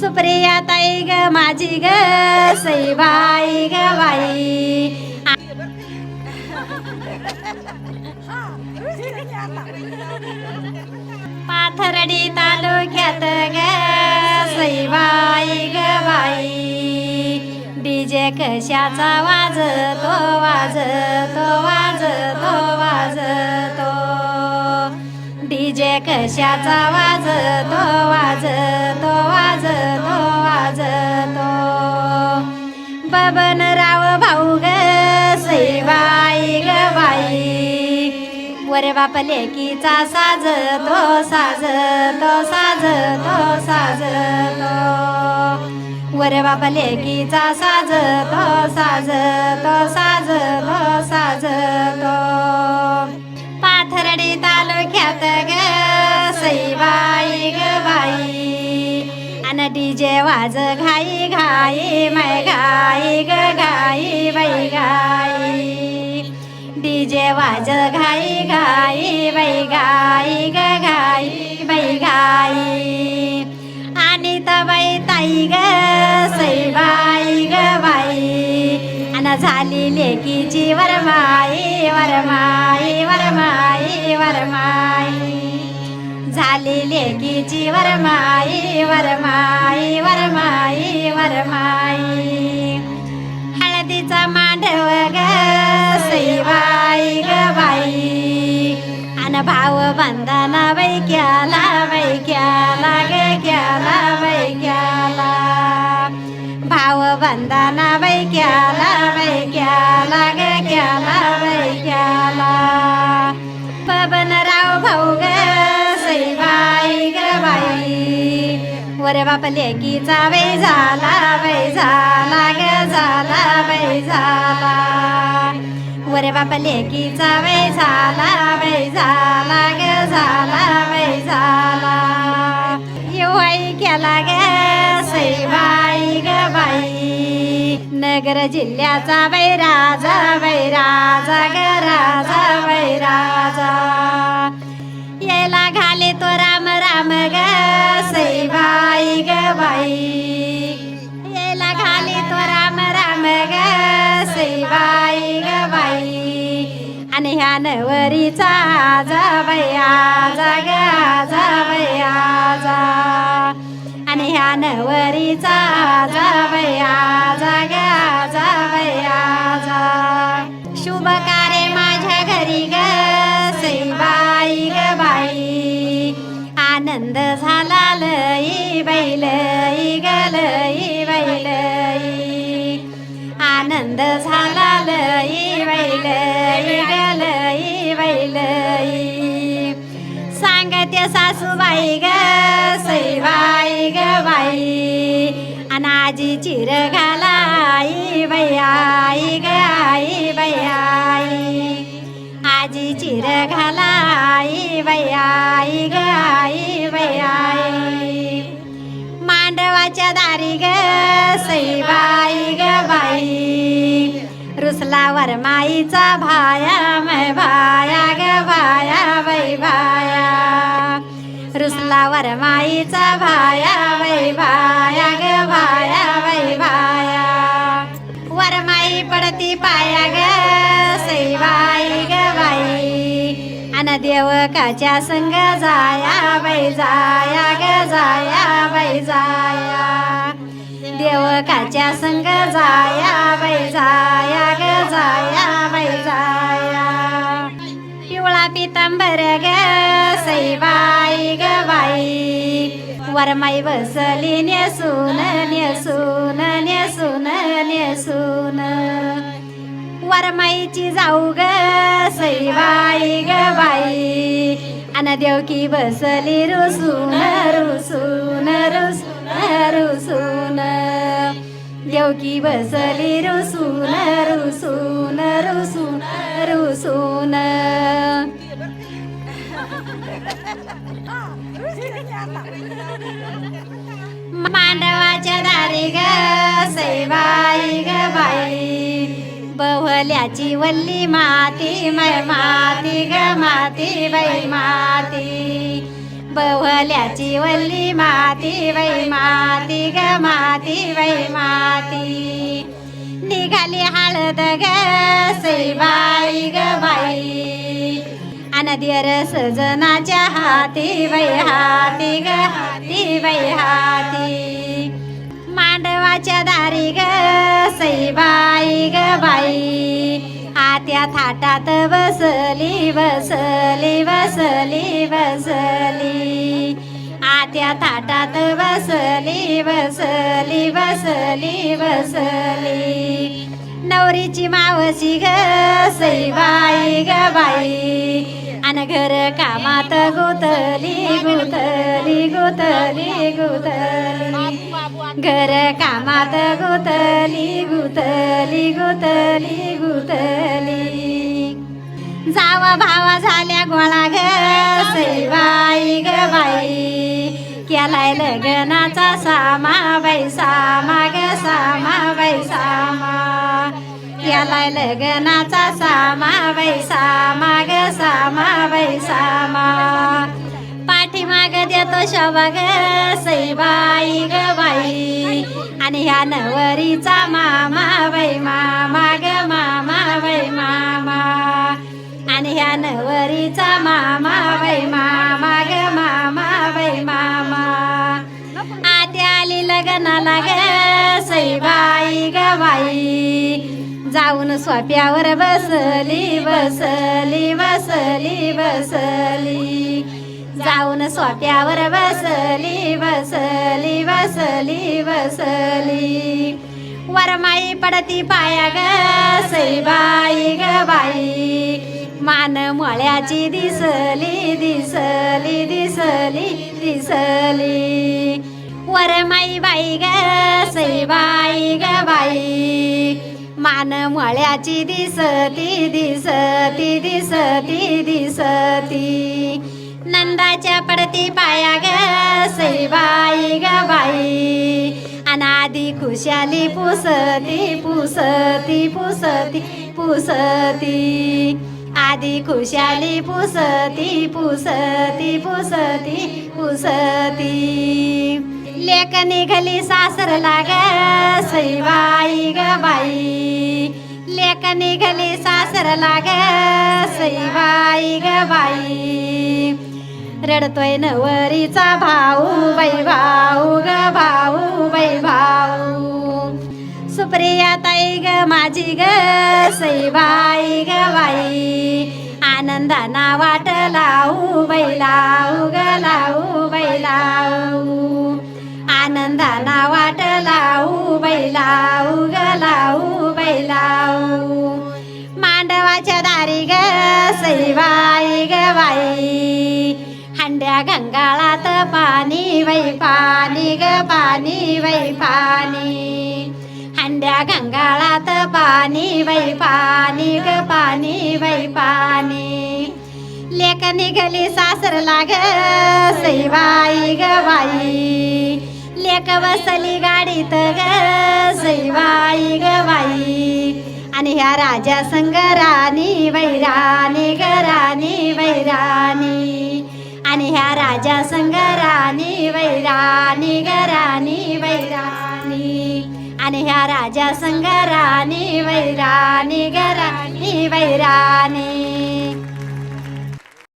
सुप्रिया ताई ग माझी ग सईबाई ग बाई. पाथर्डी तालुक्यात ग सईबाई ग बाई. डीजे कशाचा वाजतो वाजतो वाजतो वाजतो. कशाचा वाज तो वाज तो वाज तो वाज तो बबन बबनराव भाऊ ग सैबाई ग बाई. वर बाप लेकीचा साज तो साज तो वर बाप लेकीचा साज तो साज घाई डीजे वाज घाई घाई मै घाई ग घाई बाई घाई. डीजे वाज घाई घाई बाई घाई ग घाई बाई घाई. आणि तबाई ताई ग सईबाई ग बाई. अन झाली लेकीची वरमाई वरमाई वरमाई वरमाई. झाली लेकीची वरमाई वरमाई वरमाई वरमाई. हळदीचा मांडव ग सईबाई ग बाई. अन भाव बंधना वैक्याला वैक्याला ग क्याला वैक्याला. भाव बंधना वैक्याला वैक्याला ग क्याला वैक्याला. पवनराव भाऊ ग वर बाप की जावे झाला वै झाला ग झाला वै झाला वर बाप की जावे झाला वै झाला ग झाला वै झाला येवाई केला ग सईबाई ग बाई. नगर जिल्ह्याचा वैराजा वैराजा ग राजा वैराजा यायला घाले तो राम ग सईबाई ग बाई. यायला घाली तो राम राम ग सईबाई ग बाई. आणि ह्या नवरीचा जा बया जा जा जा. आणि ह्या नवरीचा जा आनंद झाला लई वैल लई वैल सांगते सासूबाई ग सईबाई ग बाई. अनाजी चिर घालाई बयाई ग आई बयाई आजी चिर घालाई बयाई ग आई बयाई देवाच्या दारी ग सईबाई ग बाई. रुसला वरमाईचा भाया मै भाई. बाई देव देवकाच्या संग जाया बाई जाया ग जाया बाई जाया. देवकाच्या संग जाया बाई जाया ग जाया बाई जाया. पिवळा पितांबर ग सईबाई ग बाई. वरमाई बसली नेसून नेसून नेसून नेसून. परमाईची जाऊ ग सईबाई ग बाई. अन देवकी बसली रुसून रुसून रुसून रुसून. देवकी बसली रुसून रुसून रुसून रुसून. मांडवाच्या दारी ग सईबाई ग बाई. बवल्याची वल्ली माती मै माती ग माती बाई माती. बवल्याची वल्ली माती बाई माती ग माती बाई माती. निघाली हळद ग सईबाई ग बाई. अनदियर सजनाच्या हाती बाई हाती ग हाती बाई हाती. मांडवाच्या दारी ग ताटात बसली बसली बसली बसली आत्या ताटात बसली बसली बसली बसली नवरीची मावशी ग सईबाई ग बाई. अन घर कामात गुतली गुतली गुतली गुतली. घर कामात गुतली गुतली गुतली गुतली. जावा भावा झाल्या गोळा ग सईबाई ग बाई. केलाय लग्नाचा सामा बाई सामा ग सामा बाई सामा. केलाय लग्नाचा सामा बाई सामा ग सामा बाई सामा. पाठीमाग देतो शवा ग सईबाई ग बाई. आणि ह्या नवरीचा मामा बाई मामा ग मामा बाई मामा. नवरीचा मामा बाई मामा ग मामा बाई मामा. आत्या आली लग्नाला ग सईबाई ग बाई. जाऊन सोप्यावर बसली बसली बसली बसली. जाऊन सोप्यावर बसली बसली बसली बसली. वरमाई पडती पाया ग सईबाई ग बाई. मान मळ्याची दिसली दिसली दिसली दिसली. वरमाई बाई ग सईबाई ग बाई. मान मळ्याची दिसती दिसती दिसती दिसती नंदाच्या पडती पाया ग सईबाई ग बाई. अनादी खुशाली पुसती पुसती पुसती पुसती. आधी खुशाली पुसती पुसती पुसती पुसती. लेक निघली सासर लाग सईबाई ग बाई. लेक निघली सासर लाग सईबाई ग बाई. रडतोय नवरीचा भाऊ बाई भाऊ ग भाऊ बाई भाऊ सुप्रिया ताई ग माझी ग सईबाई ग बाई. आनंदाना वाट लावू बैलाऊ ग लावू बैलाऊ आनंदाना वाट लावू बैलाऊ ग लावू बैलाऊ मांडवाच्या दारी ग सईबाई ग बाई. हंड्या गंगाळात पाणी वै पाणी ग पाणी वै पाणी. हंड्या गंगाळात पाणी वै पाणी ग पाणी वै पाणी. लेक निघली सासर लाग सैवाई ग बाई. लेक बसली गाडीत ग सैवाई ग बाई. आणि ह्या राजा संग राणी वैराणी ग राणी वैराणी राणी. आणि ह्या राजा संग राणी वैराणी ग राणी आणि ह्या राजा संग राणी वैराणी गराणी ग राणी